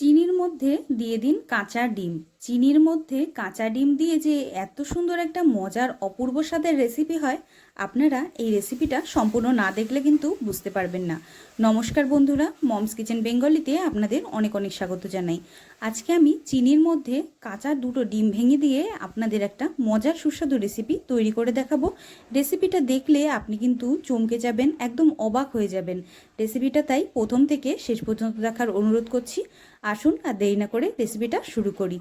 চিনির মধ্যে দিয়ে দিন কাঁচা ডিম। চিনির মধ্যে কাঁচা ডিম দিয়ে যে এত সুন্দর একটা মজার অপূর্ব স্বাদের রেসিপি হয়, আপনারা এই রেসিপিটা সম্পূর্ণ না দেখলে কিন্তু বুঝতে পারবেন না। নমস্কার বন্ধুরা, মমস কিচেন বেঙ্গলিতে আপনাদের অনেক অনেক স্বাগত জানাই। আজকে আমি চিনির মধ্যে কাঁচা দুটো ডিম ভেঙে দিয়ে আপনাদের একটা মজার সুস্বাদু রেসিপি তৈরি করে দেখাবো। রেসিপিটা দেখলে আপনি কিন্তু চমকে যাবেন, একদম অবাক হয়ে যাবেন। রেসিপিটা তাই প্রথম থেকে শেষ পর্যন্ত দেখার অনুরোধ করছি। আসুন আর দেরি না করে রেসিপিটা শুরু করি।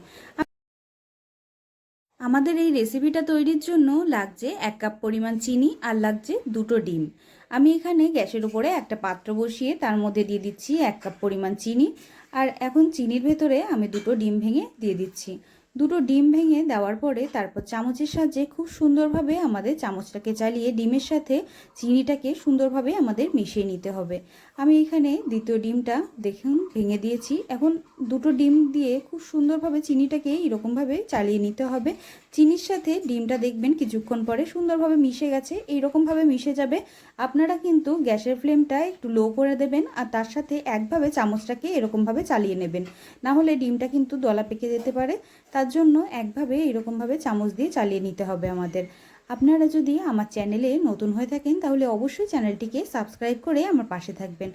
আমাদের এই রেসিপিটা তৈরির জন্য লাগছে এক কাপ পরিমাণ চিনি আর লাগছে দুটো ডিম। আমি এখানে গ্যাসের উপরে একটা পাত্র বসিয়ে তার মধ্যে দিয়ে দিচ্ছি এক কাপ পরিমাণ চিনি। আর এখন চিনির ভেতরে আমি দুটো ডিম ভেঙে দিয়ে দিচ্ছি। দুটো ডিম ভেঙে দেওয়ার পরে তারপর চামচের সাহায্যে খুব সুন্দরভাবে আমাদের চামচটাকে চালিয়ে ডিমের সাথে চিনিটাকে সুন্দরভাবে আমাদের মিশিয়ে নিতে হবে। আমি এখানে দ্বিতীয় ডিমটা দেখুন ভেঙে দিয়েছি। এখন দুটো ডিম দিয়ে খুব সুন্দরভাবে চিনিটাকে এরকমভাবে চালিয়ে নিতে হবে। চিনির সাথে ডিমটা দেখবেন কিছুক্ষণ পরে সুন্দরভাবে মিশে গেছে। এইরকমভাবে মিশে যাবে। আপনারা কিন্তু গ্যাসের ফ্লেমটা একটু লো করে দেবেন আর তার সাথে একভাবে চামচটাকে এরকমভাবে চালিয়ে নেবেন। না হলে ডিমটা কিন্তু দলা পেকে যেতে পারে। তার জন্য একভাবে এরকমভাবে চামচ দিয়ে চালিয়ে নিতে হবে আমাদের। আপনারা যদি আমার চ্যানেলে নতুন হয়ে থাকেন, তাহলে অবশ্যই চ্যানেলটিকে সাবস্ক্রাইব করে আমার পাশে থাকবেন।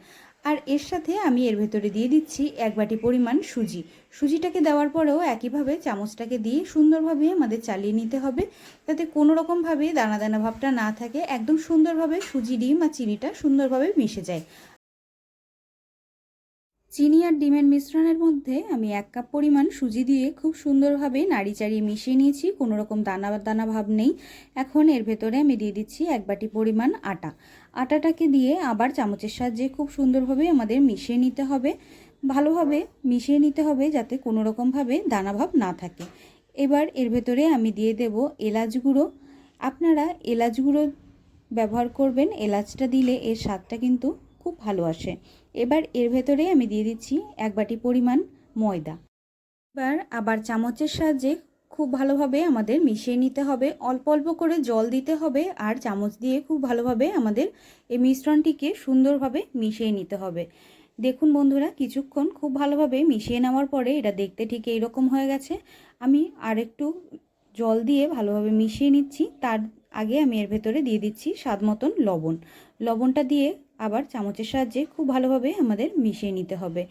আর এর সাথে আমি এর ভেতরে দিয়ে দিচ্ছি এক বাটি পরিমাণ সুজি। সুজিটাকে দেওয়ার পরেও একইভাবে চামচটাকে দিয়ে সুন্দরভাবে আমাদের চালিয়ে নিতে হবে। যাতে কোনো রকমভাবে দানা দানা ভাবটা না থাকে, একদম সুন্দরভাবে সুজি, ডিম আর চিনিটা সুন্দরভাবে মিশে যায়। চিনি আর ডিমের মিশ্রণের মধ্যে আমি এক কাপ পরিমাণ সুজি দিয়ে খুব সুন্দরভাবে নাড়ি চাড়িয়ে মিশিয়ে নিয়েছি, কোনো রকম দানা দানা ভাব নেই। এখন এর ভেতরে আমি দিয়ে দিচ্ছি এক বাটি পরিমাণ আটা। আটাটাকে দিয়ে আবার চামচের সাহায্যে খুব সুন্দরভাবে আমাদের মিশিয়ে নিতে হবে। ভালোভাবে মিশিয়ে নিতে হবে যাতে কোনো রকমভাবে দানাভাব না থাকে। এবার এর ভেতরে আমি দিয়ে দেব এলাচ গুঁড়ো। আপনারা এলাচ গুঁড়ো ব্যবহার করবেন। এলাচটা দিলে এর স্বাদটা কিন্তু খুব ভালো আসে। এবার এর ভেতরে আমি দিয়ে দিচ্ছি এক বাটি পরিমাণ ময়দা। এবার আবার চামচের সাহায্যে খুব ভালোভাবে আমাদের মিশিয়ে নিতে হবে। অল্প অল্প করে জল দিতে হবে আর চামচ দিয়ে খুব ভালোভাবে আমাদের এই মিশ্রণটিকে সুন্দরভাবে মিশিয়ে নিতে হবে। দেখুন বন্ধুরা, কিছুক্ষণ খুব ভালোভাবে মিশিয়ে নেওয়ার পরে এটা দেখতে ঠিক এইরকম হয়ে গেছে। আমি আর একটু জল দিয়ে ভালোভাবে মিশিয়ে নিচ্ছি। তার আগে আমি এর ভেতরে দিয়ে দিচ্ছি স্বাদ মতন লবণ। লবণটা দিয়ে আবার চামচের সাহায্যে খুব ভালোভাবে আমাদের মিশিয়ে নিতে হবে।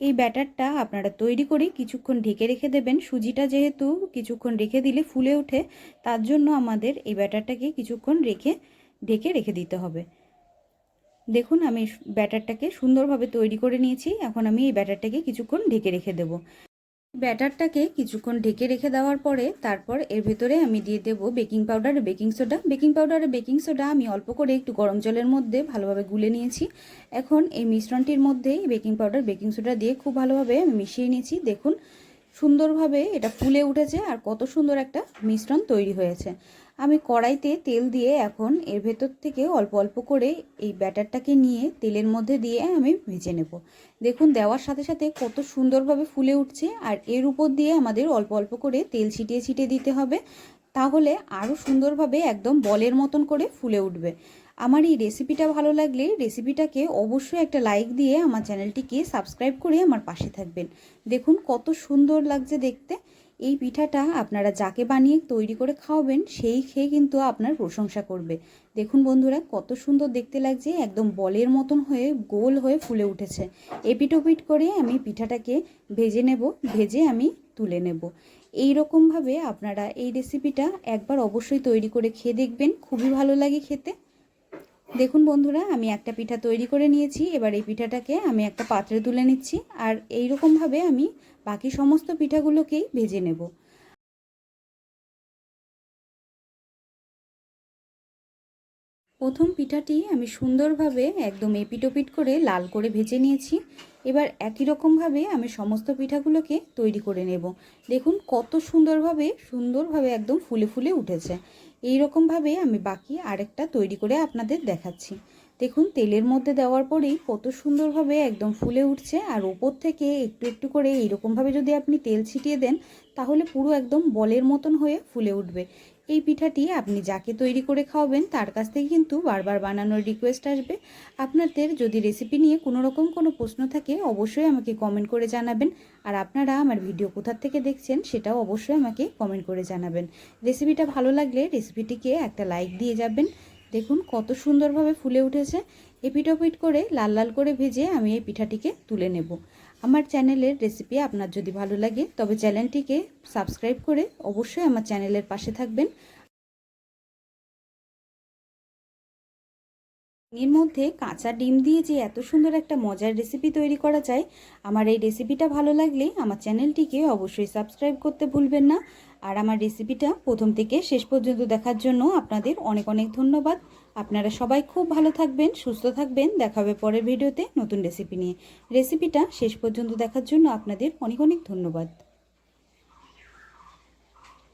এই ব্যাটারটা আপনারা তৈরি করে কিছুক্ষণ ঢেকে রেখে দেবেন। সুজিটা যেহেতু কিছুক্ষণ রেখে দিলে ফুলে ওঠে, তার জন্য আমাদের এই ব্যাটারটাকে কিছুক্ষণ রেখে ঢেকে রেখে দিতে হবে। দেখুন, আমি ব্যাটারটাকে সুন্দরভাবে তৈরি করে নিয়েছি। এখন আমি এই ব্যাটারটাকে কিছুক্ষণ ঢেকে রেখে দেবো। ব্যাটারটাকে কিছুক্ষণ ঢেকে রেখে দেওয়ার পরে তারপর এর ভেতরে আমি দিয়ে দেব baking powder, baking soda. Baking powder baking soda আমি অল্প করে একটু গরম জলের মধ্যে ভালোভাবে গুলে নিয়েছি। এখন এই মিশ্রণটির মধ্যে বেকিং পাউডার, বেকিং সোডা দিয়ে খুব ভালোভাবে আমি মিশিয়ে নিয়েছি। দেখুন, সুন্দরভাবে এটা ফুলে উঠেছে আর কত সুন্দর একটা মিশ্রণ তৈরি হয়েছে। আমি কড়াইতে তেল দিয়ে এখন এর ভেতর থেকে অল্প অল্প করে এই ব্যাটারটাকে নিয়ে তেলের মধ্যে দিয়ে আমি ভেজে নেব। দেখুন, দেওয়ার সাথে সাথে কত সুন্দরভাবে ফুলে উঠছে আর এর উপর দিয়ে আমাদের অল্প অল্প করে তেল ছিটিয়ে ছিটিয়ে দিতে হবে, তাহলে আরও সুন্দরভাবে একদম বলের মতন করে ফুলে উঠবে। আমার এই রেসিপিটা ভালো লাগলে রেসিপিটাকে অবশ্যই একটা লাইক দিয়ে আমার চ্যানেলটিকে সাবস্ক্রাইব করে আমার পাশে থাকবেন। দেখুন, কত সুন্দর লাগছে দেখতে। এই পিঠাটা আপনারা যাকে বানিয়ে তৈরি করে খাওয়াবেন, সেই খেয়ে কিন্তু আপনার প্রশংসা করবে। দেখুন বন্ধুরা, কত সুন্দর দেখতে লাগছে, একদম বলের মতন হয়ে, গোল হয়ে ফুলে উঠেছে। এপিটোপিট করে আমি পিঠাটাকে ভেজে নেব, ভেজে আমি তুলে নেব। এই রকমভাবে আপনারা এই রেসিপিটা একবার অবশ্যই তৈরি করে খেয়ে দেখবেন, খুবই ভালো লাগে খেতে। দেখুন বন্ধুরা, আমি একটা পিঠা তৈরি করে নিয়েছি। এবার এই পিঠাটাকে আমি একটা পাত্রে তুলে নিচ্ছি আর এই রকমভাবে আমি বাকি সমস্ত পিঠাগুলোকেই ভেজে নেব। প্রথম পিঠাটি আমি সুন্দরভাবে একদম এপিটোপিট করে লাল করে ভেজে নিয়েছি। এবার একই রকমভাবে আমি সমস্ত পিঠাগুলোকে তৈরি করে নেব। দেখুন কত সুন্দরভাবে সুন্দরভাবে একদম ফুলে ফুলে উঠেছে। এই রকমভাবে আমি বাকি আরেকটা তৈরি করে আপনাদের দেখাচ্ছি। দেখুন তেলের মধ্যে দেওয়ার পরেই কত সুন্দরভাবে একদম ফুলে উঠছে আর ওপর থেকে একটু একটু করে এইরকমভাবে যদি আপনি তেল ছিটিয়ে দেন, তাহলে পুরো একদম বলের মতন হয়ে ফুলে উঠবে। এই পিঠাটি আপনি যাকে তৈরি করে খাওয়াবেন, তার কাছ থেকে কিন্তু বারবার বানানোর রিকোয়েস্ট আসবে। আপনাদের যদি রেসিপি নিয়ে কোনো রকম কোনো প্রশ্ন থাকে, অবশ্যই আমাকে কমেন্ট করে জানাবেন। আর আপনারা আমার ভিডিও কোথার থেকে দেখছেন, সেটাও অবশ্যই আমাকে কমেন্ট করে জানাবেন। রেসিপিটা ভালো লাগলে রেসিপিটিকে একটা লাইক দিয়ে যাবেন। দেখুন কত সুন্দরভাবে ফুলে উঠেছে। এপিটোপিট করে লাল লাল করে ভেজে আমি এই পিঠাটিকে তুলে নেব। আমার চ্যানেলের রেসিপি আপনার যদি ভালো লাগে, তবে চ্যানেলটিকে সাবস্ক্রাইব করে অবশ্যই আমার চ্যানেলের পাশে থাকবেন। এর মধ্যে কাঁচা ডিম দিয়ে যে এত সুন্দর একটা মজার রেসিপি তৈরি করা যায়, আমার এই রেসিপিটা ভালো লাগলে আমার চ্যানেলটিকে অবশ্যই সাবস্ক্রাইব করতে ভুলবেন না। আর আমার রেসিপিটা প্রথম থেকে শেষ পর্যন্ত দেখার জন্য আপনাদের অনেক অনেক ধন্যবাদ। আপনারা সবাই খুব ভালো থাকবেন, সুস্থ থাকবেন। দেখাবে পরের ভিডিওতে নতুন রেসিপি নিয়ে। রেসিপিটা শেষ পর্যন্ত দেখার জন্য আপনাদের অনেক অনেক ধন্যবাদ।